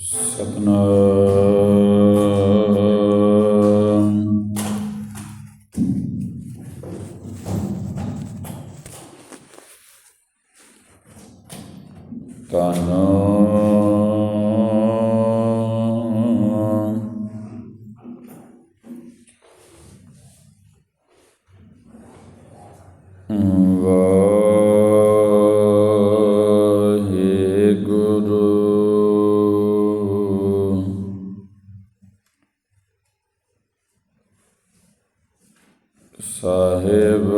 ਸਤਨਾਮ। ਸਾਹਿਬ।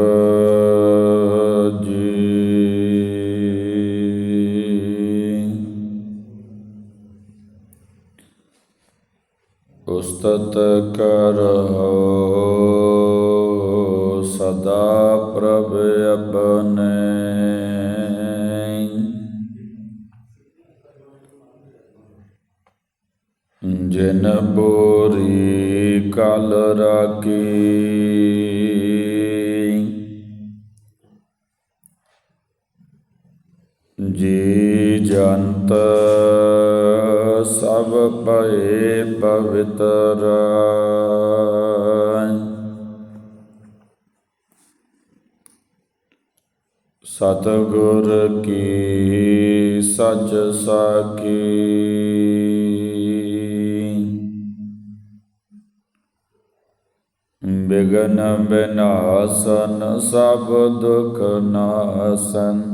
ਪਏ ਪਵਿੱਤਰ। ਸਤਿਗੁਰ ਕੀ ਸੱਚ ਸਾਖੀ। ਬਿਗਨ ਬਿਨਾਸਨ ਸਭ ਦੁਖ ਨਾਸਨ।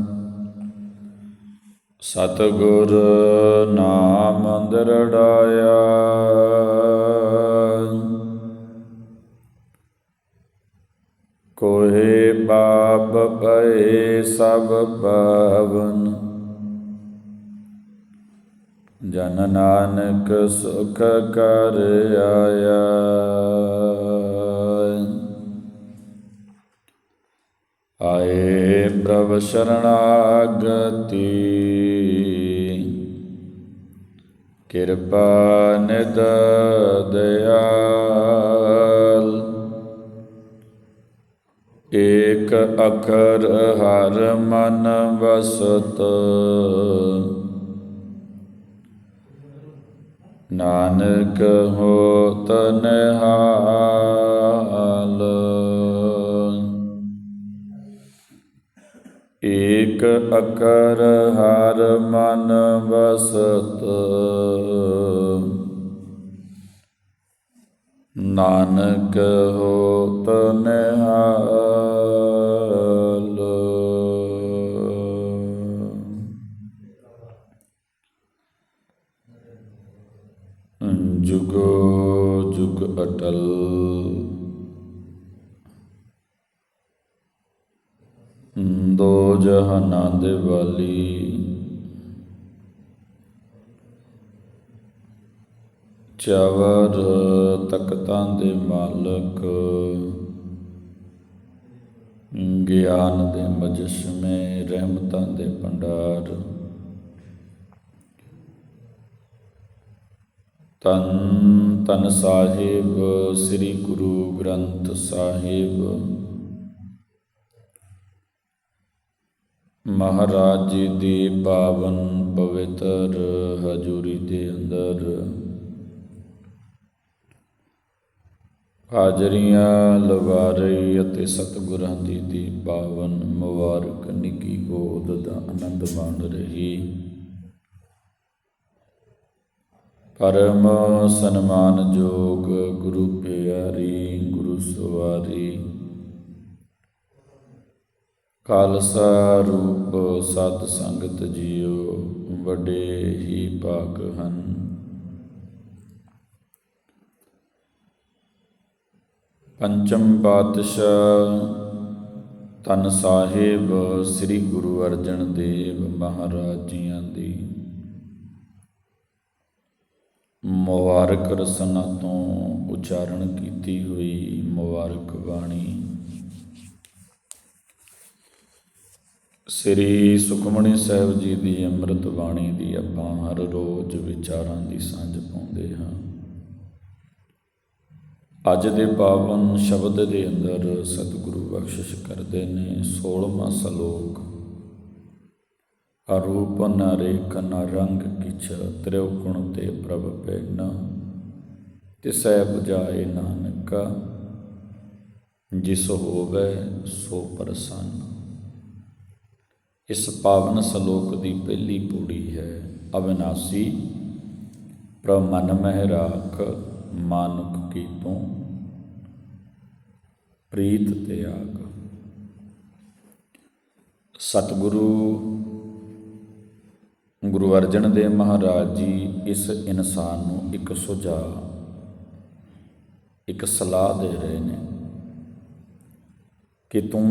ਸਤਿਗੁਰ ਨਾਮ ਦਰੜਾਇਆ ਕੋਏ ਬਾਪ ਪਏ ਸਭ ਪਾਵਨ ਜਨ ਨਾਨਕ ਸੁਖ ਕਰ ਆਇਆ। ਆਏ ਪ੍ਰਭ ਸ਼ਰਣਾਗਤੀ। ਕਿਰਪਾ ਨਿਦ ਦਇਆਲ। ਏਕ ਅਖਰ ਹਰ ਮਨ ਵਸਤ। ਨਾਨਕ ਹੋ ਨਿਹਾਲ। ਅਕਰ ਹਰ ਮਨ ਵਸਤ। ਨਾਨਕ ਹੋਤ ਨਿਹਾਲ। ਜੁਗੋ ਜੁਗ ਅਟਲ। ਦੋ ਜਹਾਨਾਂ ਦੇ ਵਾਲੀ। ਚਾਵਰ ਤਖਤਾਂ ਦੇ ਮਾਲਕ, ਗਿਆਨ ਦੇ ਮਜਸਮੇ, ਰਹਿਮਤਾਂ ਦੇ ਭੰਡਾਰ। ਤਨ ਤਨ ਸਾਹਿਬ, ਸ੍ਰੀ ਗੁਰੂ ਗ੍ਰੰਥ ਸਾਹਿਬ। ਮਹਾਰਾਜ ਜੀ ਦੀ ਪਾਵਨ ਪਵਿੱਤਰ ਹਜ਼ੂਰੀ ਦੇ ਅੰਦਰ। ਹਾਜ਼ਰੀਆਂ ਲਵਾ ਰਹੀ ਅਤੇ ਸਤਿਗੁਰਾਂ ਦੀ ਦੀ ਪਾਵਨ ਮੁਬਾਰਕ ਨਿੱਕੀ ਗੋਦ ਦਾ ਆਨੰਦ ਮਾਣ ਰਹੀ। ਪਰਮ ਸਨਮਾਨਯੋਗ ਗੁਰੂ ਪਿਆਰੀ, ਗੁਰੂ ਸਵਾਰੀ ਖਾਲਸਾ ਰੂਪ ਸਤ ਸੰਗਤ ਜੀਓ, ਵੱਡੇ ਹੀ ਪਾਕ ਹਨ। ਪੰਚਮ ਪਾਤਸ਼ਾਹ ਤਨ ਸਾਹਿਬ ਸ੍ਰੀ ਗੁਰੂ ਅਰਜਨ ਦੇਵ ਮਹਾਰਾਜ ਜੀਆਂ ਦੀ। ਮੁਬਾਰਕ ਰਸਨਾ ਤੋਂ ਉਚਾਰਨ ਕੀਤੀ ਹੋਈ ਮੁਬਾਰਕ ਬਾਣੀ। ਸ੍ਰੀ ਸੁਖਮਣੀ ਸਾਹਿਬ ਜੀ ਦੀ ਅੰਮ੍ਰਿਤ ਬਾਣੀ ਦੀ ਆਪਾਂ ਹਰ ਰੋਜ਼ ਵਿਚਾਰਾਂ ਦੀ ਸਾਂਝ ਪਾਉਂਦੇ ਹਾਂ। ਅੱਜ ਦੇ ਪਾਵਨ ਸ਼ਬਦ ਦੇ ਅੰਦਰ ਸਤਿਗੁਰੂ ਬਖਸ਼ਿਸ਼ ਕਰਦੇ ਨੇ 16ਵਾਂ ਸ਼ਲੋਕ। ਅਰੂਪ ਨਰੇਕ ਰੇਖ ਨ ਰੰਗ ਕਿਛ ਤ੍ਰਿਉ ਗੁਣ ਤੇ ਪ੍ਰਭ ਪੈਨਾ ਤਿਸੈ 부ਜਾਏ ਨਾਨਕਾ, ਜਿਸ ਹੋਵੇ ਸੋ ਪ੍ਰਸੰਨ। ਇਸ ਪਾਵਨ ਸ਼ਲੋਕ ਦੀ ਪਹਿਲੀ ਪੌੜੀ ਹੈ, ਅਵਿਨਾਸੀ। ਪ੍ਰਭ ਮਨ ਮਹਿ ਰਾਖ ਮਾਨੁਖ ਕੀ ਤੂੰ ਪ੍ਰੀਤ ਤਿਆਗ। ਸਤਿਗੁਰੂ, ਗੁਰੂ ਅਰਜਨ ਦੇਵ ਮਹਾਰਾਜ ਜੀ ਇਸ ਇਨਸਾਨ ਨੂੰ ਇੱਕ ਸੁਝਾਅ, ਇੱਕ ਸਲਾਹ ਦੇ ਰਹੇ ਨੇ ਕਿ ਤੂੰ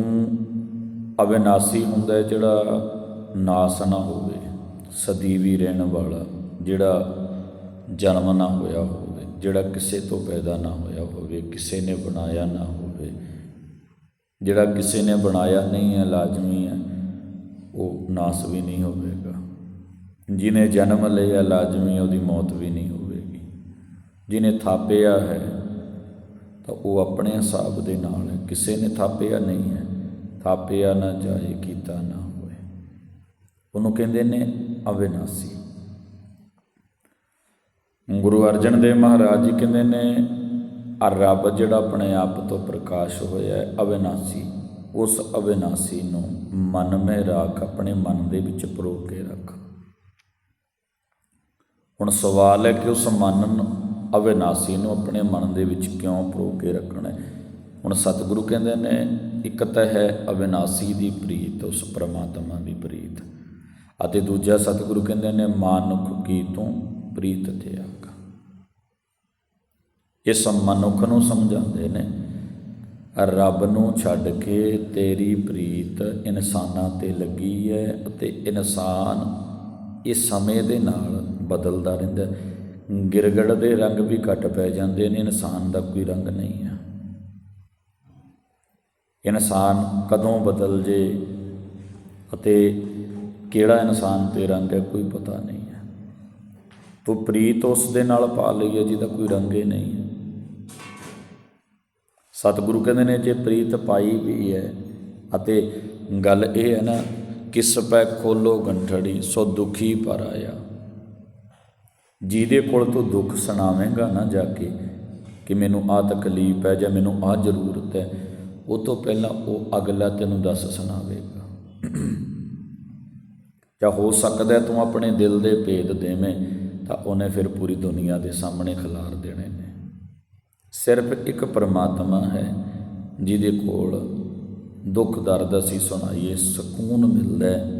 ਅਵਿਨਾਸੀ ਹੁੰਦਾ ਜਿਹੜਾ ਨਾਸ ਨਾ ਹੋਵੇ ਸਦੀਵੀ ਰਹਿਣ ਵਾਲਾ, ਜਿਹੜਾ ਜਨਮ ਨਾ ਹੋਇਆ ਹੋਵੇ, ਜਿਹੜਾ ਕਿਸੇ ਤੋਂ ਪੈਦਾ ਨਾ ਹੋਇਆ ਹੋਵੇ, ਕਿਸੇ ਨੇ ਬਣਾਇਆ ਨਾ ਹੋਵੇ, ਜਿਹੜਾ ਕਿਸੇ ਨੇ ਬਣਾਇਆ ਨਹੀਂ ਹੈ, ਲਾਜ਼ਮੀ ਹੈ, ਉਹ ਨਾਸ ਵੀ ਨਹੀਂ ਹੋਵੇਗਾ। ਜਿਨੇ ਜਨਮ ਲਿਆ, ਲਾਜ਼ਮੀ ਉਹਦੀ ਮੌਤ ਵੀ ਨਹੀਂ ਹੋਵੇਗੀ। ਜਿਨੇ ਥਾਪਿਆ ਹੈ, ਤਾਂ ਉਹ ਆਪਣੇ ਹਿਸਾਬ ਦੇ ਨਾਲ ਹੈ, ਕਿਸੇ ਨੇ ਥਾਪਿਆ ਨਹੀਂ ਹੈ ਥਾਪਿਆ ਨਾ ਜਾਏ, ਕੀਤਾ ਨਾ ਹੋਏ। ਉਹਨੂੰ ਕਹਿੰਦੇ ਨੇ ਅਵਿਨਾਸੀ। ਗੁਰੂ ਅਰਜਨ ਦੇਵ ਮਹਾਰਾਜ ਜੀ ਕਹਿੰਦੇ ਨੇ, ਆ ਰੱਬ ਜਿਹੜਾ ਆਪਣੇ ਆਪ ਤੋਂ ਪ੍ਰਕਾਸ਼ ਹੋਇਆ ਹੈ, ਅਵਿਨਾਸੀ, ਉਸ ਅਵਿਨਾਸੀ ਨੂੰ ਮਨ ਮੇ ਰੱਖ, ਆਪਣੇ ਮਨ ਦੇ ਵਿੱਚ ਪਰੋ ਕੇ ਰੱਖ। ਹੁਣ ਸਵਾਲ ਹੈ ਕਿ ਉਸ ਮਨ ਨੂੰ, ਅਵਿਨਾਸੀ ਨੂੰ ਆਪਣੇ ਮਨ ਦੇ ਵਿੱਚ ਕਿਉਂ ਪਰੋ ਕੇ ਰੱਖਣਾ ਹੈ? ਹੁਣ ਸਤਿਗੁਰੂ ਕਹਿੰਦੇ ਨੇ ਇੱਕ ਤਾਂ ਹੈ ਅਵਿਨਾਸੀ ਦੀ ਪ੍ਰੀਤ, ਉਸ ਪ੍ਰਮਾਤਮਾ ਦੀ ਪ੍ਰੀਤ। ਅਤੇ ਦੂਜਾ ਸਤਿਗੁਰੂ ਕਹਿੰਦੇ ਨੇ, ਮਾਨੁਖ ਕੀ ਤੂੰ ਪ੍ਰੀਤ ਤਿਆਗ। ਇਸ ਮਨੁੱਖ ਨੂੰ ਸਮਝਾਉਂਦੇ ਨੇ, ਰੱਬ ਨੂੰ ਛੱਡ ਕੇ ਤੇਰੀ ਪ੍ਰੀਤ ਇਨਸਾਨਾਂ ਤੇ ਲੱਗੀ ਹੈ ਅਤੇ ਇਨਸਾਨ ਇਸ ਸਮੇਂ ਦੇ ਨਾਲ ਬਦਲਦਾ ਰਹਿੰਦਾ ਗਿਰਗੜ ਦੇ ਰੰਗ ਵੀ ਘਟ ਪੈ ਜਾਂਦੇ ਨੇ, ਇਨਸਾਨ ਦਾ ਕੋਈ ਰੰਗ ਨਹੀਂ ਹੈ। ਇਨਸਾਨ ਕਦੋਂ ਬਦਲ ਜੇ ਅਤੇ ਕਿਹੜਾ ਇਨਸਾਨ ਤੇ ਰੰਗ ਹੈ ਕੋਈ ਪਤਾ ਨਹੀਂ ਹੈ। ਤੂੰ ਪ੍ਰੀਤ ਉਸ ਦੇ ਨਾਲ ਪਾ ਲਈਏ ਜਿਹਦਾ ਕੋਈ ਰੰਗ ਹੀ ਨਹੀਂ ਹੈ। ਸਤਿਗੁਰੂ ਕਹਿੰਦੇ ਨੇ, ਜੇ ਪ੍ਰੀਤ ਪਾਈ ਵੀ ਹੈ ਅਤੇ ਗੱਲ ਇਹ ਹੈ ਨਾ, ਕਿਸ ਪੈ ਖੋਲੋ ਗੰਠੜੀ, ਸੋ ਦੁਖੀ ਪਰ ਆਇਆ। ਜਿਹਦੇ ਕੋਲ ਤੂੰ ਦੁੱਖ ਸੁਣਾਵੇਂਗਾ ਨਾ ਜਾ ਕੇ, ਕਿ ਮੈਨੂੰ ਆ ਤਕਲੀਫ ਹੈ ਜਾਂ ਮੈਨੂੰ ਆ ਜ਼ਰੂਰਤ ਹੈ ਉਹ ਤੋਂ ਪਹਿਲਾਂ ਉਹ ਅਗਲਾ ਤੈਨੂੰ ਦੱਸ ਸੁਣਾਵੇਗਾ ਜਾਂ ਹੋ ਸਕਦਾ ਤੂੰ ਆਪਣੇ ਦਿਲ ਦੇ ਭੇਦ ਦੇਵੇਂ ਤਾਂ ਉਹਨੇ ਫਿਰ ਪੂਰੀ ਦੁਨੀਆ ਦੇ ਸਾਹਮਣੇ ਖਿਲਾਰ ਦੇਣੇ ਨੇ। ਸਿਰਫ ਇੱਕ ਪਰਮਾਤਮਾ ਹੈ ਜਿਹਦੇ ਕੋਲ ਦੁੱਖ, ਦਰਦ ਅਸੀਂ ਸੁਣਾਈਏ, ਸਕੂਨ ਮਿਲਦਾ ਹੈ,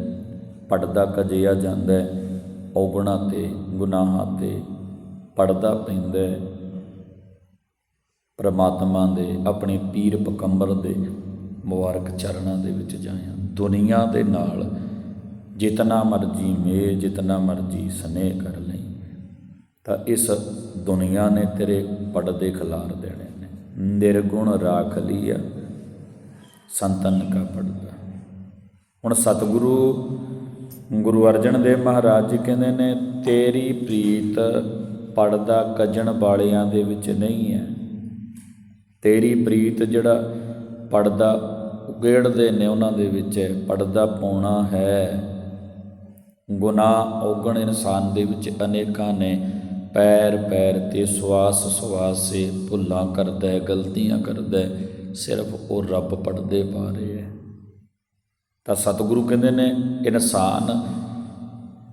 ਪੜਦਾ ਕਜਿਆ ਜਾਂਦਾ ਹੈ, ਔਗਣਾ ਤੇ, ਗੁਨਾਹਾਂ ਤੇ ਪੜਦਾ ਪੈਂਦਾ ਹੈ। ਪਰਮਾਤਮਾ ਦੇ, ਆਪਣੇ ਪੀਰ ਪਕੰਬਰ ਦੇ ਮੁਬਾਰਕ ਚਰਨਾਂ ਦੇ ਵਿੱਚ ਜਾਇਆ। ਦੁਨੀਆ ਦੇ ਨਾਲ ਜਿਤਨਾ ਮਰਜ਼ੀ ਮੇ ਜਿਤਨਾ ਮਰਜ਼ੀ ਸਨੇਹ ਕਰ ਲਈ, ਤਾਂ ਇਸ ਦੁਨੀਆ ਨੇ ਤੇਰੇ ਪੜਦੇ ਖਿਲਾਰ ਦੇਣੇ ਨੇ। ਨਿਰਗੁਣ ਰਾਖ ਲਿਆ, ਸੰਤਨ ਕਾ ਪੜਦਾ। ਹੁਣ ਸਤਿਗੁਰੂ ਗੁਰੂ ਅਰਜਨ ਦੇਵ ਮਹਾਰਾਜ ਜੀ ਕਹਿੰਦੇ ਨੇ, ਤੇਰੀ ਪ੍ਰੀਤ ਪੜਦਾ ਕੱਜਣ ਵਾਲਿਆਂ ਦੇ ਵਿੱਚ ਨਹੀਂ ਹੈ। ਤੇਰੀ ਪ੍ਰੀਤ ਜਿਹੜਾ ਪੜਦਾ, ਉਗੇੜਦੇ ਨੇ ਉਹਨਾਂ ਦੇ ਵਿੱਚ ਹੈ ਪੜਦਾ ਪਾਉਣਾ ਹੈ। ਗੁਨਾਹ ਔਗਣ ਇਨਸਾਨ ਦੇ ਵਿੱਚ ਅਨੇਕਾਂ ਨੇ। ਪੈਰ ਪੈਰ ਤੇ ਸਵਾਸ ਸਵਾਸ ਸੇ ਭੁੱਲਾਂ ਕਰਦਾ ਹੈ, ਗਲਤੀਆਂ ਕਰਦਾ ਹੈ, ਸਿਰਫ ਉਹ ਰੱਬ ਪੜਦੇ ਪਾ ਰਹੇ ਹੈ। ਤਾਂ ਸਤਿਗੁਰੂ ਕਹਿੰਦੇ ਨੇ, ਇਨਸਾਨ,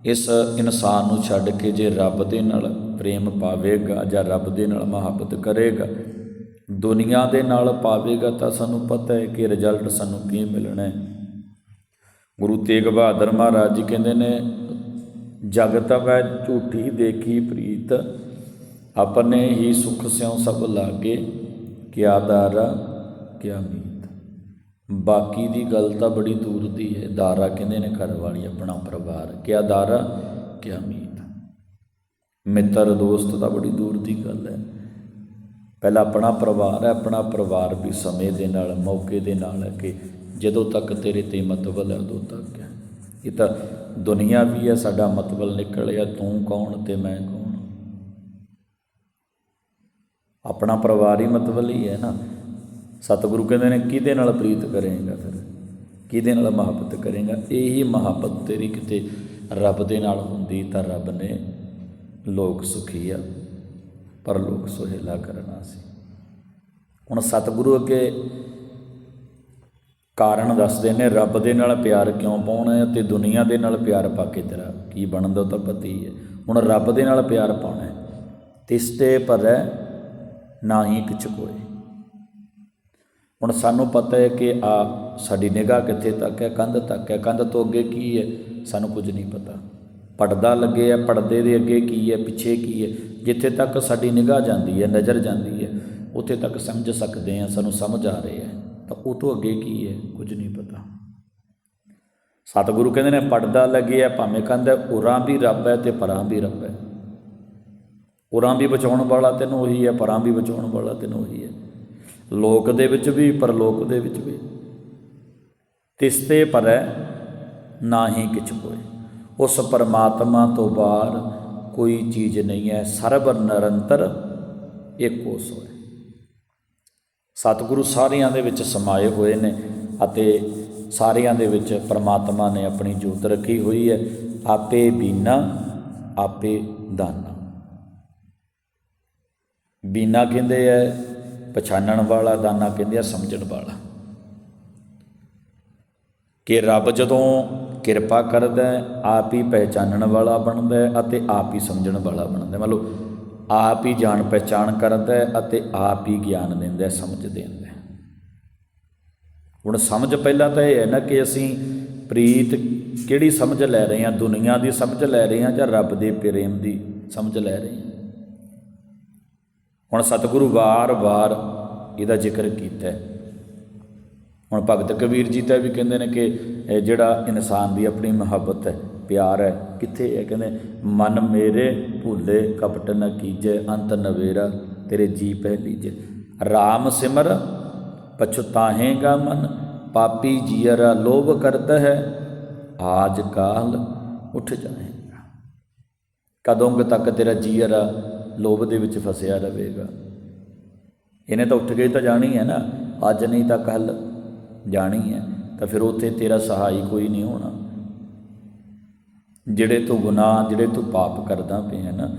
ਇਸ ਇਨਸਾਨ ਨੂੰ ਛੱਡ ਕੇ ਜੇ ਰੱਬ ਦੇ ਨਾਲ ਪ੍ਰੇਮ ਪਾਵੇਗਾ ਜਾਂ ਰੱਬ ਦੇ ਨਾਲ ਮੁਹੱਬਤ ਕਰੇਗਾ ਦੁਨੀਆ ਦੇ ਨਾਲ ਪਾਵੇਗਾ ਤਾਂ ਸਾਨੂੰ ਪਤਾ ਹੈ ਕਿ ਰਿਜ਼ਲਟ ਸਾਨੂੰ ਕੀ ਮਿਲਣਾ ਹੈ। ਗੁਰੂ ਤੇਗ ਬਹਾਦਰ ਮਹਾਰਾਜ ਜੀ ਕਹਿੰਦੇ ਨੇ, ਜਗਤ ਵੈ ਝੂਠੀ ਦੇਖੀ ਪ੍ਰੀਤ, ਆਪਣੇ ਹੀ ਸੁਖ ਸਿਉ ਸਭ ਲਾਗੇ, ਕਿਆ ਦਾਰਾ, ਕਿਆ ਮੀਤ। ਬਾਕੀ ਦੀ ਗੱਲ ਤਾਂ ਬੜੀ ਦੂਰ ਦੀ ਹੈ। ਦਾਰਾ ਕਹਿੰਦੇ ਨੇ ਘਰ ਵਾਲੀ, ਆਪਣਾ ਪਰਿਵਾਰ, ਕਿਆ ਦਾਰਾ, ਕਿਆ ਮੀਤ। ਮਿੱਤਰ, ਦੋਸਤ ਤਾਂ ਬੜੀ ਦੂਰ ਦੀ ਗੱਲ ਹੈ। ਪਹਿਲਾਂ ਆਪਣਾ ਪਰਿਵਾਰ ਹੈ, ਆਪਣਾ ਪਰਿਵਾਰ ਵੀ ਸਮੇਂ ਦੇ ਨਾਲ, ਮੌਕੇ ਦੇ ਨਾਲ ਹੈ ਕਿ ਜਦੋਂ ਤੱਕ ਤੇਰੇ ਤੇ ਮਤਵਲ ਹੈ, ਉਦੋਂ ਤੱਕ ਹੈ। ਇਹ ਤਾਂ ਦੁਨੀਆ ਵੀ ਹੈ, ਸਾਡਾ ਮਤਵਲ ਨਿਕਲਿਆ, ਤੂੰ ਕੌਣ ਤੇ ਮੈਂ ਕੌਣ? ਆਪਣਾ ਪਰਿਵਾਰ ਹੀ ਮਤਵਲ ਹੀ ਹੈ ਨਾ। ਸਤਿਗੁਰੂ ਕਹਿੰਦੇ ਨੇ, ਕਿਹਦੇ ਨਾਲ ਪ੍ਰੀਤ ਕਰੇਗਾ ਫਿਰ? ਕਿਹਦੇ ਨਾਲ ਮੁਹੱਬਤ ਕਰੇਗਾ? ਇਹੀ ਮੁਹੱਬਤ ਤੇਰੀ ਕਿਤੇ ਰੱਬ ਦੇ ਨਾਲ ਹੁੰਦੀ ਤਾਂ ਰੱਬ ਨੇ ਲੋਕ ਸੁਖੀ ਆ। ਪਰ ਲੋਕ ਸੁਹੇਲਾ ਕਰਨਾ ਸੀ ਹੁਣ ਸਤਿਗੁਰੂ ਅੱਗੇ ਕਾਰਨ ਦੱਸਦੇ ਨੇ, ਰੱਬ ਦੇ ਨਾਲ ਪਿਆਰ ਕਿਉਂ ਪਾਉਣਾ ਹੈ ਤੇ ਦੁਨੀਆ ਦੇ ਨਾਲ ਪਿਆਰ ਪਾ ਕੇ ਤੇਰਾ ਕੀ ਬਣਦਾ ਉਹ ਤਾਂ ਪਤਾ ਹੀ ਹੈ। ਹੁਣ ਰੱਬ ਦੇ ਨਾਲ ਪਿਆਰ ਪਾਉਣਾ ਹੈ, ਤਿਸਤੇ ਭਰੈ ਨਾਹੀ ਕਿਛ ਕੋਏ। ਹੁਣ ਸਾਨੂੰ ਪਤਾ ਹੈ ਕਿ ਆ ਸਾਡੀ ਨਿਗਾਹ ਕਿੱਥੇ ਤੱਕ ਹੈ, ਕੰਧ ਤੱਕ ਹੈ, ਕੰਧ ਤੋਂ ਅੱਗੇ ਕੀ ਹੈ, ਸਾਨੂੰ ਕੁਝ ਨਹੀਂ ਪਤਾ। ਪਰਦਾ ਲੱਗੇ ਹੈ ਪਰਦੇ ਦੇ ਅੱਗੇ ਕੀ ਹੈ, ਪਿੱਛੇ ਕੀ ਹੈ ਜਿੱਥੇ ਤੱਕ ਸਾਡੀ ਨਿਗਾਹ ਜਾਂਦੀ ਹੈ, ਨਜ਼ਰ ਜਾਂਦੀ ਹੈ, ਉੱਥੇ ਤੱਕ ਸਮਝ ਸਕਦੇ ਹਾਂ, ਸਾਨੂੰ ਸਮਝ ਆ ਰਿਹਾ ਹੈ। ਤਾਂ ਉਹ ਤੋਂ ਅੱਗੇ ਕੀ ਹੈ? ਕੁਝ ਨਹੀਂ ਪਤਾ। ਸਤਿਗੁਰੂ ਕਹਿੰਦੇ ਨੇ ਪਰਦਾ ਲੱਗਿਆ ਭਾਵੇਂ ਕਹਿੰਦਾ ਉਰਾਂ ਵੀ ਰੱਬ ਹੈ ਤੇ ਪਰਾਂ ਵੀ ਰੱਬ ਹੈ। ਉਰਾਂ ਵੀ ਬਚਾਉਣ ਵਾਲਾ ਤੈਨੂੰ ਉਹੀ ਹੈ, ਪਰਾਂ ਵੀ ਬਚਾਉਣ ਵਾਲਾ ਤੈਨੂੰ ਉਹੀ ਹੈ। ਲੋਕ ਦੇ ਵਿੱਚ ਵੀ, ਪਰਲੋਕ ਦੇ ਵਿੱਚ ਵੀ। ਤਿਸਤੇ ਪਰੈ, ਨਾਹੀ ਕਿਛ ਕੋਏ ਉਸ ਪਰਮਾਤਮਾ ਤੋਂ ਬਾਹਰ ਕੋਈ ਚੀਜ਼ ਨਹੀਂ ਹੈ, ਸਰਬ ਨਿਰੰਤਰ ਇੱਕੋ ਸੋਏ ਸਤਿਗੁਰੂ ਸਾਰਿਆਂ ਦੇ ਵਿੱਚ ਸਮਾਏ ਹੋਏ ਨੇ ਅਤੇ ਸਾਰਿਆਂ ਦੇ ਵਿੱਚ ਪਰਮਾਤਮਾ ਨੇ ਆਪਣੀ ਜੋਤ ਰੱਖੀ ਹੋਈ ਹੈ। ਆਪੇ ਬੀਨਾ, ਆਪੇ ਦਾਨਾ। ਬੀਨਾ ਕਹਿੰਦੇ ਐ ਪਛਾਣਨ ਵਾਲਾ, ਦਾਨਾ ਕਹਿੰਦੇ ਆ, ਸਮਝਣ ਵਾਲਾ। ਕਿ ਰੱਬ ਜਦੋਂ ਕਿਰਪਾ ਕਰਦਾ ਆਪ ਹੀ ਪਹਿਚਾਨਣ ਵਾਲਾ ਬਣਦਾ ਅਤੇ ਆਪ ਹੀ ਸਮਝਣ ਵਾਲਾ ਬਣਦਾ ਮੰਨ ਲਓ, ਆਪ ਹੀ ਜਾਣ ਪਹਿਚਾਨ ਕਰਦਾ ਅਤੇ ਆਪ ਹੀ ਗਿਆਨ ਦਿੰਦਾ ਸਮਝ ਦਿੰਦਾ ਹੁਣ ਸਮਝ ਪਹਿਲਾਂ ਤਾਂ ਇਹ ਹੈ ਨਾ ਕਿ ਅਸੀਂ ਪ੍ਰੀਤ ਕਿਹੜੀ ਸਮਝ ਲੈ ਰਹੇ ਹਾਂ, ਦੁਨੀਆ ਦੀ ਸਮਝ ਲੈ ਰਹੇ ਹਾਂ ਜਾਂ ਰੱਬ ਦੇ ਪ੍ਰੇਮ ਦੀ ਸਮਝ ਲੈ ਰਹੇ ਹਾਂ? ਹੁਣ ਸਤਿਗੁਰੂ ਵਾਰ-ਵਾਰ ਇਹਦਾ ਜ਼ਿਕਰ ਕੀਤਾ ਹੈ। ਹੁਣ ਭਗਤ ਕਬੀਰ ਜੀ ਤਾਂ ਵੀ ਕਹਿੰਦੇ ਨੇ ਕਿ ਇਹ ਜਿਹੜਾ ਇਨਸਾਨ ਦੀ ਆਪਣੀ ਮੁਹੱਬਤ ਹੈ, ਪਿਆਰ ਹੈ, ਕਿੱਥੇ ਹੈ? ਕਹਿੰਦੇ, ਮਨ ਮੇਰੇ ਭੁੱਲੇ ਕਪਟ ਨ ਕੀਜੈ, ਅੰਤ ਨਵੇਰਾ ਤੇਰੇ ਜੀ ਪਹਿ ਜੇ RAM ਸਿਮਰ ਪਛਤਾਹੇਗਾ ਮਨ, ਪਾਪੀ ਜੀਅਰਾ ਲੋਭ ਕਰਤਾ ਹੈ, ਆਜ ਕਾਲ ਉੱਠ ਜਾਏਗਾ। ਕਦੋਂ ਤੱਕ ਤੇਰਾ ਜੀਅਰਾ ਲੋਭ ਦੇ ਵਿੱਚ ਫਸਿਆ ਰਹੇਗਾ? ਇਹਨੇ ਤਾਂ ਉੱਠ ਕੇ ਤਾਂ ਜਾਣੀ ਹੈ ਨਾ, ਅੱਜ ਨਹੀਂ ਤਾਂ ਕੱਲ ਜਾਣੀ ਹੈ, ਤਾਂ ਫਿਰ ਉੱਥੇ ਤੇਰਾ ਸਹਾਈ ਕੋਈ ਨਹੀਂ ਹੋਣਾ। ਜਿਹੜੇ ਤੂੰ ਗੁਨਾਹ, ਜਿਹੜੇ ਤੂੰ ਪਾਪ ਕਰਦਾ ਪਿਆ ਨਾ,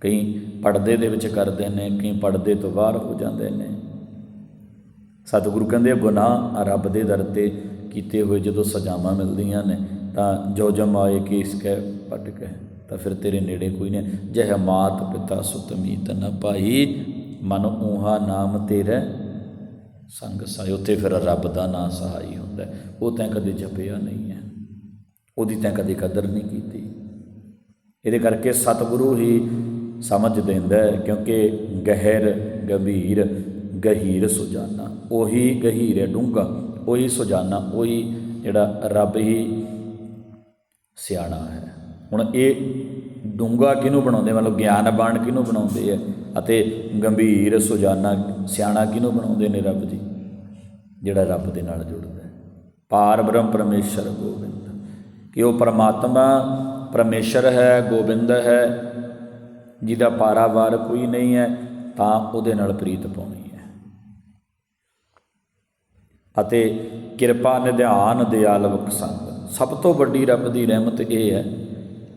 ਕਈ ਪਰਦੇ ਦੇ ਵਿੱਚ ਕਰਦੇ ਨੇ, ਕਈ ਪਰਦੇ ਤੋਂ ਬਾਹਰ ਹੋ ਜਾਂਦੇ ਨੇ। ਸਤਿਗੁਰੂ ਕਹਿੰਦੇ ਗੁਨਾਹ ਰੱਬ ਦੇ ਦਰ ਤੇ ਕੀਤੇ ਹੋਏ ਜਦੋਂ ਸਜ਼ਾਵਾਂ ਮਿਲਦੀਆਂ ਨੇ, ਤਾਂ ਜੋ ਜਮ ਆਏ ਕਿ ਇਸ ਕੈ ਪਟ ਕੇ ਤਾਂ ਫਿਰ ਤੇਰੇ ਨੇੜੇ ਕੋਈ ਨਹੀਂ। ਜਹ ਮਾਤ ਪਿਤਾ ਸੁਤਮੀਤ ਨ ਪਾਈ, ਮਨ ਊਹਾ ਨਾਮ ਤੇਰੇ ਸੰਗ ਸਾਇ ਉੱਥੇ ਫਿਰ ਰੱਬ ਦਾ ਨਾਂ ਸਹਾਈ ਹੁੰਦਾ ਉਹ ਤੈਂ ਕਦੇ ਜਪਿਆ ਨਹੀਂ ਹੈ। ਉਹਦੀ ਤੈਂ ਕਦੇ ਕਦਰ ਨਹੀਂ ਕੀਤੀ। ਇਹਦੇ ਕਰਕੇ ਸਤਿਗੁਰੂ ਹੀ ਸਮਝ ਦਿੰਦਾ ਕਿਉਂਕਿ ਗਹਿਰ, ਗੰਭੀਰ, ਗਹੀਰ ਸੁਜਾਨਾ, ਉਹੀ ਗਹੀਰ ਹੈ ਡੂੰਘਾ, ਉਹੀ ਸੁਜਾਨਾ, ਉਹੀ ਜਿਹੜਾ ਰੱਬ ਹੀ ਸਿਆਣਾ ਹੈ। ਹੁਣ ਇਹ ਡੂੰਘਾ ਕਿਹਨੂੰ ਬਣਾਉਂਦੇ? ਮਤਲਬ ਗਿਆਨਵਾਨ ਕਿਹਨੂੰ ਬਣਾਉਂਦੇ ਆ? ਅਤੇ ਗੰਭੀਰ ਸੁਜਾਨਾ ਸਿਆਣਾ ਕਿਹਨੂੰ ਬਣਾਉਂਦੇ ਨੇ ਰੱਬ ਜੀ? ਜਿਹੜਾ ਰੱਬ ਦੇ ਨਾਲ ਜੁੜਦਾ ਹੈ। ਪਾਰ ਬ੍ਰਹਮ ਪਰਮੇਸ਼ਰ ਗੋਬਿੰਦ। ਕਿ ਉਹ ਪਰਮਾਤਮਾ ਪਰਮੇਸ਼ਰ ਹੈ, ਗੋਬਿੰਦ ਹੈ, ਜਿਹਦਾ ਪਾਰਾਵਾਰ ਕੋਈ ਨਹੀਂ ਹੈ, ਤਾਂ ਉਹਦੇ ਨਾਲ ਪ੍ਰੀਤ ਪਾਉਣੀ ਹੈ। ਅਤੇ ਕਿਰਪਾ ਨਿਧਾਨ ਦਿਆਲ ਸੰਗ। ਸਭ ਤੋਂ ਵੱਡੀ ਰੱਬ ਦੀ ਰਹਿਮਤ ਇਹ ਹੈ,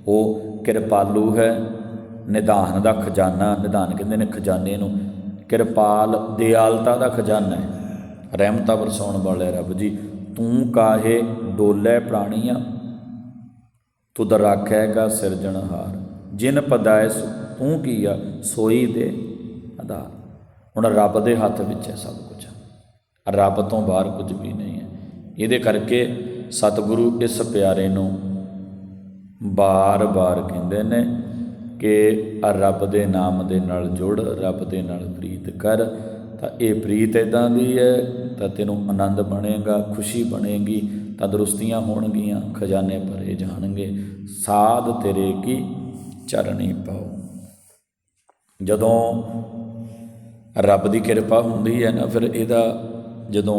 ਉਹ ਕਿਰਪਾਲੂ ਹੈ। ਨਿਧਾਨ ਦਾ ਖਜ਼ਾਨਾ, ਨਿਧਾਨ ਕਹਿੰਦੇ ਨੇ ਖਜ਼ਾਨੇ ਨੂੰ। ਕਿਰਪਾਲ ਦਿਆਲਤਾ ਦਾ ਖਜ਼ਾਨਾ ਹੈ। ਰਹਿਮਤਾ ਵਰਸਾਉਣ ਵਾਲਾ ਰੱਬ ਜੀ। ਤੂੰ ਕਾਹੇ ਡੋਲੇ ਪ੍ਰਾਣੀਆਂ ਤੁਧ ਰਾਖੇਗਾ ਸਿਰਜਣਹਾਰ ਜਿਨ ਪਦਾਇ ਸੁ- ਤੂੰ ਕੀਆ ਸੋਈ ਦੇ ਆਧਾਰ। ਹੁਣ ਰੱਬ ਦੇ ਹੱਥ ਵਿੱਚ ਹੈ ਸਭ ਕੁਝ ਰੱਬ ਤੋਂ ਬਾਹਰ ਕੁਝ ਵੀ ਨਹੀਂ ਹੈ। ਇਹਦੇ ਕਰਕੇ ਸਤਿਗੁਰੂ ਇਸ ਪਿਆਰੇ ਨੂੰ ਬਾਰ-ਬਾਰ ਕਹਿੰਦੇ ਨੇ ਕਿ ਰੱਬ ਦੇ ਨਾਮ ਦੇ ਨਾਲ ਜੁੜ, ਰੱਬ ਦੇ ਨਾਲ ਪ੍ਰੀਤ ਕਰ। ਤਾਂ ਇਹ ਪ੍ਰੀਤ ਇਦਾਂ ਦੀ ਹੈ, ਤਾਂ ਤੈਨੂੰ ਆਨੰਦ ਬਣੇਗਾ, ਖੁਸ਼ੀ ਬਣੇਗੀ, ਤੰਦਰੁਸਤੀਆਂ ਹੋਣਗੀਆਂ, ਖਜ਼ਾਨੇ ਭਰੇ ਜਾਣਗੇ। ਸਾਧ ਤੇਰੇ ਕੀ ਚਰਣੀ ਪਾਓ। ਜਦੋਂ ਰੱਬ ਦੀ ਕਿਰਪਾ ਹੁੰਦੀ ਹੈ ਨਾ, ਫਿਰ ਇਹਦਾ ਜਦੋਂ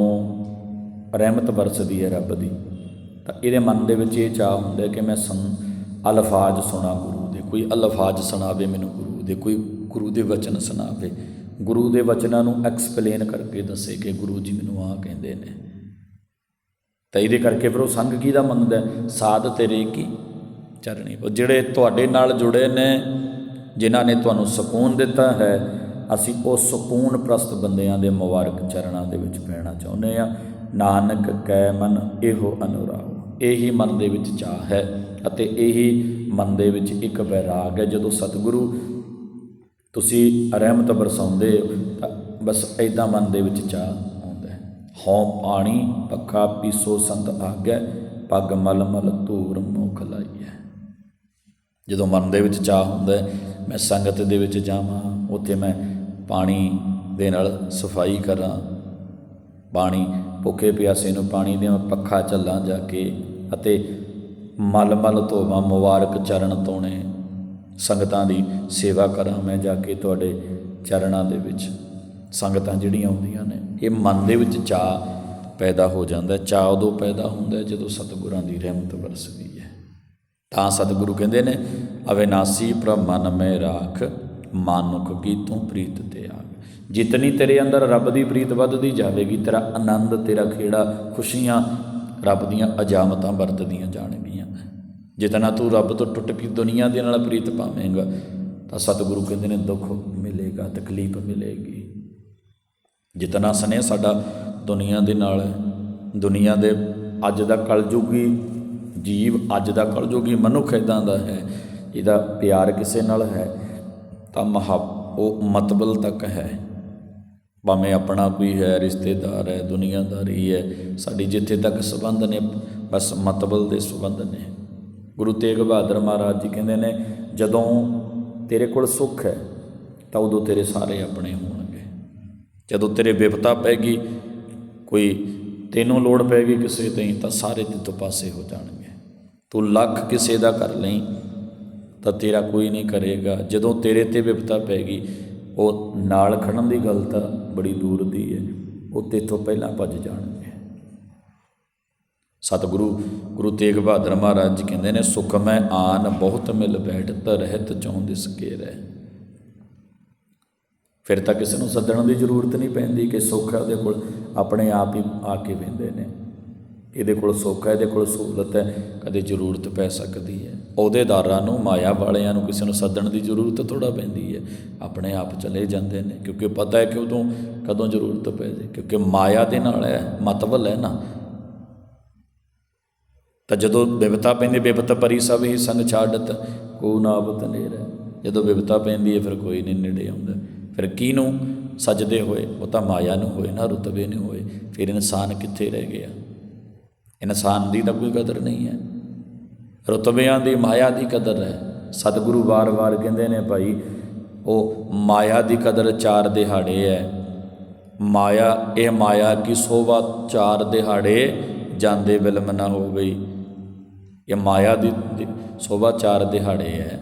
ਰਹਿਮਤ ਵਰਸਦੀ ਹੈ ਰੱਬ ਦੀ, ਤਾਂ ਇਹਦੇ ਮਨ ਦੇ ਵਿੱਚ ਇਹ ਚਾਹ ਹੁੰਦਾ ਕਿ ਮੈਂ ਸੰ ਅਲਫਾਜ਼ ਸੁਣਾ ਗੁਰੂ ਦੇ, ਕੋਈ ਅਲਫਾਜ਼ ਸੁਣਾਵੇ ਮੈਨੂੰ ਗੁਰੂ ਦੇ, ਕੋਈ ਗੁਰੂ ਦੇ ਵਚਨ ਸੁਣਾਵੇ। ਗੁਰੂ ਦੇ ਵਚਨਾਂ ਨੂੰ ਐਕਸਪਲੇਨ ਕਰਕੇ ਦੱਸੇ ਕਿ ਗੁਰੂ ਜੀ ਮੈਨੂੰ ਆਹ ਕਹਿੰਦੇ ਨੇ। ਤਾਂ ਇਹਦੇ ਕਰਕੇ ਫਿਰ ਉਹ ਸੰਗ ਦਾ ਮੰਨਦਾ ਸਾਧ ਤੇਰੇ ਕੀ ਚਰਣੀ। ਜਿਹੜੇ ਤੁਹਾਡੇ ਨਾਲ ਜੁੜੇ ਨੇ, ਜਿਨ੍ਹਾਂ ਨੇ ਤੁਹਾਨੂੰ ਸਕੂਨ ਦਿੱਤਾ ਹੈ, ਅਸੀਂ ਉਹ ਸਕੂਨ ਪ੍ਰਸਤ ਬੰਦਿਆਂ ਦੇ ਮੁਬਾਰਕ ਚਰਨਾਂ ਦੇ ਵਿੱਚ ਪੈਣਾ ਚਾਹੁੰਦੇ ਆ ਨਾਨਕ ਕੈ ਮਨ, ਇਹੋ ਅਨੁਰਾਗ। ਇਹੀ ਮਨ ਦੇ ਵਿੱਚ ਚਾਹ ਹੈ ਅਤੇ ਇਹੀ ਮਨ ਦੇ ਵਿੱਚ ਇੱਕ ਵੈਰਾਗ ਹੈ। ਜਦੋਂ ਸਤਿਗੁਰੂ ਤੁਸੀਂ ਰਹਿਮਤ ਬਰਸਾਉਂਦੇ ਹੋ, ਤਾਂ ਬਸ ਐਦਾਂ ਮਨ ਦੇ ਵਿੱਚ ਚਾਹ ਆਉਂਦਾ ਹੈ। ਹਉ ਪਾਣੀ ਪੱਖਾ ਪੀਸੋ ਸੰਤ ਆਗੈ, ਪੱਗ ਮਲ ਮਲ ਧੂਰ ਮੁਖ ਲਾਈਐ। ਜਦੋਂ ਮਨ ਦੇ ਵਿੱਚ ਚਾਹ ਹੁੰਦਾ ਹੈ, ਮੈਂ ਸੰਗਤ ਦੇ ਵਿੱਚ ਜਾਵਾਂ, ਉੱਥੇ ਮੈਂ ਪਾਣੀ ਦੇ ਨਾਲ ਸਫ਼ਾਈ ਕਰਾਂ। ਪਾਣੀ ਭੁੱਖੇ ਪਿਆਸੇ ਨੂੰ ਪਾਣੀ ਦੇਵਾਂ, ਪੱਖਾ ਚੱਲਾਂ ਜਾ ਕੇ ਅਤੇ ਮਲ ਮਲ ਧੋਵਾਂ ਮੁਬਾਰਕ ਚਰਨ ਧੋਣੇ ਸੰਗਤਾਂ ਦੀ ਸੇਵਾ ਕਰਾਂ ਮੈਂ ਜਾ ਕੇ ਤੁਹਾਡੇ ਚਰਨਾਂ ਦੇ ਵਿੱਚ। ਸੰਗਤਾਂ ਜਿਹੜੀਆਂ ਆਉਂਦੀਆਂ ਨੇ, ਇਹ ਮਨ ਦੇ ਵਿੱਚ ਚਾਹ ਪੈਦਾ ਹੋ ਜਾਂਦਾ ਹੈ। ਉਦੋਂ ਪੈਦਾ ਹੁੰਦਾ ਜਦੋਂ ਸਤਿਗੁਰਾਂ ਦੀ ਰਹਿਮਤ ਵਰਸਦੀ ਹੈ। ਤਾਂ ਸਤਿਗੁਰੂ ਕਹਿੰਦੇ ਨੇ, ਅਵਿਨਾਸੀ ਪ੍ਰਭ ਮਨ ਮੈਂ ਰਾਖ, ਮਾਨੁਖ ਕੀ ਤੂੰ ਪ੍ਰੀਤ ਤੇ ਆਗ ਜਿਤਨੀ ਤੇਰੇ ਅੰਦਰ ਰੱਬ ਦੀ ਪ੍ਰੀਤ ਵੱਧਦੀ ਜਾਵੇਗੀ, ਤੇਰਾ ਆਨੰਦ, ਤੇਰਾ ਖੇੜਾ ਖੁਸ਼ੀਆਂ ਰੱਬ ਦੀਆਂ ਅਜਾਮਤਾਂ ਵਰਤਦੀਆਂ ਜਾਣਗੀਆਂ। ਜਿਤਨਾ ਤੂੰ ਰੱਬ ਤੋਂ ਟੁੱਟ ਕੇ ਦੁਨੀਆ ਦੇ ਨਾਲ ਪ੍ਰੀਤ ਪਾਵੇਂਗਾ, ਤਾਂ ਸਤਿਗੁਰੂ ਕਹਿੰਦੇ ਨੇ, ਦੁੱਖ ਮਿਲੇਗਾ, ਤਕਲੀਫ ਮਿਲੇਗੀ। ਜਿਤਨਾ ਸਨੇਹ ਸਾਡਾ ਦੁਨੀਆ ਦੇ ਨਾਲ ਦੁਨੀਆ ਦੇ ਅੱਜ ਦਾ ਕਲਯੁਗੀ ਜੀਵ ਅੱਜ ਦਾ ਕਲਯੁਗੀ ਮਨੁੱਖ ਇਦਾਂ ਦਾ ਹੈ, ਇਹਦਾ ਪਿਆਰ ਕਿਸੇ ਨਾਲ ਹੈ, ਤਾਂ ਮਹੱਬ ਉਹ ਮਤਬਲ ਤੱਕ ਹੈ। ਭਾਵੇਂ ਆਪਣਾ ਕੋਈ ਹੈ, ਰਿਸ਼ਤੇਦਾਰ ਹੈ, ਦੁਨੀਆਦਾਰੀ ਹੈ, ਸਾਡੀ ਜਿੱਥੇ ਤੱਕ ਸੰਬੰਧ ਨੇ, ਬਸ ਮਤਬਲ ਦੇ ਸੰਬੰਧ ਨੇ। ਗੁਰੂ ਤੇਗ ਬਹਾਦਰ ਮਹਾਰਾਜ ਜੀ ਕਹਿੰਦੇ ਨੇ, ਜਦੋਂ ਤੇਰੇ ਕੋਲ ਸੁੱਖ ਹੈ, ਤਾਂ ਉਦੋਂ ਤੇਰੇ ਸਾਰੇ ਆਪਣੇ ਹੋਣਗੇ। ਜਦੋਂ ਤੇਰੇ ਵਿਪਤਾ ਪੈਗੀ, ਕੋਈ ਤੈਨੂੰ ਲੋੜ ਪੈਗੀ ਕਿਸੇ ਤੇ, ਤਾਂ ਸਾਰੇ ਤੇ ਤੋਂ ਪਾਸੇ ਹੋ ਜਾਣਗੇ। ਤੂੰ ਲੱਖ ਕਿਸੇ ਦਾ ਕਰ ਲਈ, ਤਾਂ ਤੇਰਾ ਕੋਈ ਨਹੀਂ ਕਰੇਗਾ। ਜਦੋਂ ਤੇਰੇ ਤੇ ਵਿਪਤਾ ਪੈਗੀ, ਉਹ ਨਾਲ ਖੜਨ ਦੀ ਗੱਲ ਤਾਂ ਬੜੀ ਦੂਰ ਦੀ ਹੈ। ਉਹ ਤੇਥੋਂ ਪਹਿਲਾਂ ਭੱਜ ਜਾਣਗੇ। ਸਤਿਗੁਰੂ, ਗੁਰੂ ਤੇਗ ਬਹਾਦਰ ਮਹਾਰਾਜ ਜੀ ਕਹਿੰਦੇ ਨੇ, ਸੁਖ ਮੈਂ ਆਨ, ਬਹੁਤ ਮਿਲ ਬੈਠਤ ਰਹਿਤ ਚੋਂ ਦਿਸ ਕੇ ਰਹਿ। ਫਿਰ ਤਾਂ ਕਿਸੇ ਨੂੰ ਸੱਦਣ ਦੀ ਜ਼ਰੂਰਤ ਨਹੀਂ ਪੈਂਦੀ ਕਿ ਸੁੱਖ ਹੈ ਉਹਦੇ ਕੋਲ। ਆਪਣੇ ਆਪ ਹੀ ਆ ਕੇ ਵੰਦੇ ਨੇ। ਇਹਦੇ ਕੋਲ ਸੁੱਖ ਹੈ, ਇਹਦੇ ਕੋਲ ਸਹੂਲਤ ਹੈ, ਕਦੇ ਜ਼ਰੂਰਤ ਪੈ ਸਕਦੀ ਹੈ। ਅਹੁਦੇਦਾਰਾਂ ਨੂੰ, ਮਾਇਆ ਵਾਲਿਆਂ ਨੂੰ ਕਿਸੇ ਨੂੰ ਸੱਦਣ ਦੀ ਜ਼ਰੂਰਤ ਥੋੜਾ ਪੈਂਦੀ ਹੈ। ਆਪਣੇ ਆਪ ਚਲੇ ਜਾਂਦੇ ਨੇ, ਕਿਉਂਕਿ ਪਤਾ ਹੈ ਕਿ ਉਦੋਂ ਕਦੋਂ ਜ਼ਰੂਰਤ ਪੈ ਜੇ, ਕਿਉਂਕਿ ਮਾਇਆ ਦੇ ਨਾਲ ਹੈ, ਮਤਵਲ ਹੈ ਨਾ। ਤਾਂ ਜਦੋਂ ਬਿਪਤਾ ਪੈਂਦੀ ਬਿਪਤ ਪਰੀ ਸਭ ਹੀ ਸੰਗ ਛਾੜਤ, ਕੋ ਨਾਬਤ ਨੇਰੇ ਜਦੋਂ ਬਿਪਤਾ ਪੈਂਦੀ ਹੈ, ਫਿਰ ਕੋਈ ਨਹੀਂ ਨੇੜੇ ਆਉਂਦਾ। ਫਿਰ ਕਿਹਨੂੰ ਸਜਦੇ ਹੋਏ? ਉਹ ਤਾਂ ਮਾਇਆ ਨੂੰ ਹੋਏ ਨਾ, ਰੁਤਬੇ ਨੂੰ ਹੋਏ। ਫਿਰ ਇਨਸਾਨ ਕਿੱਥੇ ਰਹਿ ਗਿਆ? ਇਨਸਾਨ ਦੀ ਤਾਂ ਕੋਈ ਕਦਰ ਨਹੀਂ ਹੈ। ਰੁਤਬਿਆਂ ਦੀ ਮਾਇਆ ਦੀ ਕਦਰ ਹੈ। ਸਤਿਗੁਰੂ ਵਾਰ-ਵਾਰ ਕਹਿੰਦੇ ਨੇ ਭਾਈ, ਉਹ ਮਾਇਆ ਦੀ ਕਦਰ ਚਾਰ ਦਿਹਾੜੇ ਹੈ। ਮਾਇਆ, ਇਹ ਮਾਇਆ ਕੀ ਸੋਭਾ ਚਾਰ ਦਿਹਾੜੇ ਜਾਂਦੇ ਬਿਲਮ ਨਾ ਹੋ ਗਈ। ਇਹ ਮਾਇਆ ਦੀ ਸੋਭਾ ਚਾਰ ਦਿਹਾੜੇ ਹੈ।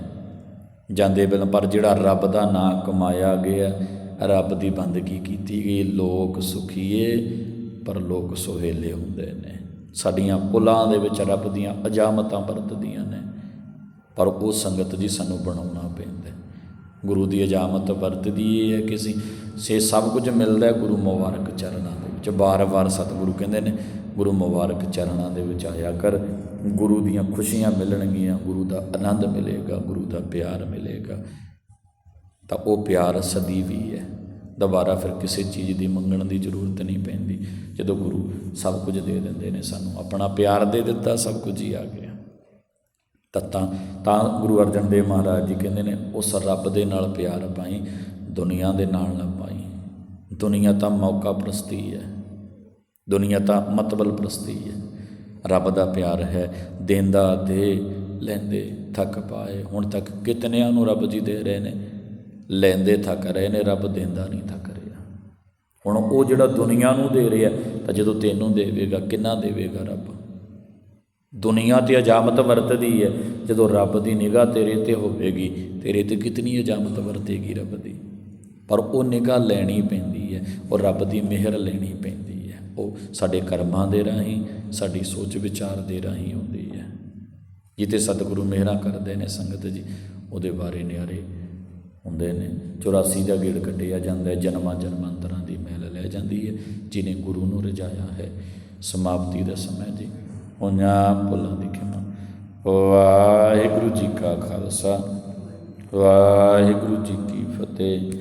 ਜਾਂਦੇ ਬਿਲਮ, ਪਰ ਜਿਹੜਾ ਰੱਬ ਦਾ ਨਾਮ ਕਮਾਇਆ ਗਿਆ, ਰੱਬ ਦੀ ਬੰਦਗੀ ਕੀਤੀ ਗਈ। ਲੋਕ ਸੁਖੀਏ, ਪਰ ਲੋਕ ਸੁਹੇਲੇ ਹੁੰਦੇ ਨੇ। ਸਾਡੀਆਂ ਕੁਲਾਂ ਦੇ ਵਿੱਚ ਰੱਬ ਦੀਆਂ ਅਜਾਮਤਾਂ ਵਰਤਦੀਆਂ ਨੇ। ਪਰ ਉਹ ਸੰਗਤ ਜੀ ਸਾਨੂੰ ਬਣਾਉਣਾ ਪੈਂਦਾ ਗੁਰੂ ਦੀ ਅਜਾਮਤ ਵਰਤਦੀ ਇਹ ਹੈ ਕਿ ਅਸੀਂ ਸੇ ਸਭ ਕੁਝ ਮਿਲਦਾ ਗੁਰੂ ਮੁਬਾਰਕ ਚਰਨਾਂ ਦੇ ਵਿੱਚ। ਬਾਰ-ਬਾਰ ਸਤਿਗੁਰੂ ਕਹਿੰਦੇ ਨੇ, ਗੁਰੂ ਮੁਬਾਰਕ ਚਰਨਾਂ ਦੇ ਵਿੱਚ ਆਇਆ ਕਰ। ਗੁਰੂ ਦੀਆਂ ਖੁਸ਼ੀਆਂ ਮਿਲਣਗੀਆਂ, ਗੁਰੂ ਦਾ ਆਨੰਦ ਮਿਲੇਗਾ, ਗੁਰੂ ਦਾ ਪਿਆਰ ਮਿਲੇਗਾ। ਤਾਂ ਉਹ ਪਿਆਰ ਸਦੀ ਵੀ ਹੈ। ਦੁਬਾਰਾ ਫਿਰ ਕਿਸੇ ਚੀਜ਼ ਦੀ ਮੰਗਣ ਦੀ ਜ਼ਰੂਰਤ ਨਹੀਂ ਪੈਂਦੀ। ਜਦੋਂ ਗੁਰੂ ਸਭ ਕੁਝ ਦੇ ਦਿੰਦੇ ਨੇ ਸਾਨੂੰ, ਆਪਣਾ ਪਿਆਰ ਦੇ ਦਿੱਤਾ, ਸਭ ਕੁਝ ਹੀ ਆ ਗਿਆ। ਤਾਂ ਤਾਂ ਗੁਰੂ ਅਰਜਨ ਦੇਵ ਮਹਾਰਾਜ ਜੀ ਕਹਿੰਦੇ ਨੇ, ਉਸ ਰੱਬ ਦੇ ਨਾਲ ਪਿਆਰ ਪਾਈ, ਦੁਨੀਆ ਦੇ ਨਾਲ ਨਾ ਪਾਈ। ਦੁਨੀਆ ਤਾਂ ਮੌਕਾ ਪ੍ਰਸਤੀ ਹੈ। ਦੁਨੀਆ ਤਾਂ ਮਤਬਲ ਪ੍ਰਸਤੀ ਹੈ। ਰੱਬ ਦਾ ਪਿਆਰ ਹੈ, ਦੇਂਦਾ ਦੇ, ਲੈਂਦੇ ਥੱਕ ਪਾਏ। ਹੁਣ ਤੱਕ ਕਿਤਨਿਆਂ ਨੂੰ ਰੱਬ ਜੀ ਦੇ ਰਹੇ ਨੇ? ਲੈਂਦੇ ਥੱਕ ਰਹੇ ਨੇ, ਰੱਬ ਦਿੰਦਾ ਨਹੀਂ ਥੱਕ ਰਿਹਾ। ਹੁਣ ਉਹ ਜਿਹੜਾ ਦੁਨੀਆ ਨੂੰ ਦੇ ਰਿਹਾ ਤਾਂ ਜਦੋਂ ਤੈਨੂੰ ਦੇਵੇਗਾ, ਕਿੰਨਾ ਦੇਵੇਗਾ ਰੱਬ? ਦੁਨੀਆ ਤੇ ਅਜਾਮਤ ਵਰਤਦੀ ਹੈ, ਜਦੋਂ ਰੱਬ ਦੀ ਨਿਗਾਹ ਤੇਰੇ ਤੇ ਹੋਵੇਗੀ, ਤੇਰੇ ਤੇ ਕਿਤਨੀ ਅਜਾਮਤ ਵਰਤੇਗੀ ਰੱਬ ਦੀ? ਪਰ ਉਹ ਨਿਗਾਹ ਲੈਣੀ ਪੈਂਦੀ ਹੈ, ਉਹ ਰੱਬ ਦੀ ਮਿਹਰ ਲੈਣੀ ਪੈਂਦੀ ਹੈ। ਉਹ ਸਾਡੇ ਕਰਮਾਂ ਦੇ ਰਾਹੀਂ, ਸਾਡੀ ਸੋਚ ਵਿਚਾਰ ਦੇ ਰਾਹੀਂ ਆਉਂਦੀ ਹੈ। ਜਿੱਤੇ ਸਤਿਗੁਰੂ ਮਿਹਰਾਂ ਕਰਦੇ ਨੇ, ਸੰਗਤ ਜੀ, ਉਹਦੇ ਬਾਰੇ ਨਿਆਰੇ ਹੁੰਦੇ ਨੇ। 84 ਦਾ ਗੇੜ ਕੱਟਿਆ ਜਾਂਦਾ ਹੈ। ਜਨਮਾਂ ਜਨਮਾਂਤਰਾਂ ਦੀ ਮਹਿਲ ਲੈ ਜਾਂਦੀ ਹੈ, ਜਿਨੇ ਗੁਰੂ ਨੂੰ ਰਜਾਇਆ ਹੈ। ਸਮਾਪਤੀ ਦਾ ਸਮਾਂ ਜੀ। ਉਹਨਾਂ ਭੁੱਲਾਂ ਦੀ ਖਿਮਾ। ਵਾਹਿਗੁਰੂ ਜੀ ਕਾ ਖਾਲਸਾ। ਵਾਹਿਗੁਰੂ ਜੀ ਕੀ ਫਤਿਹ।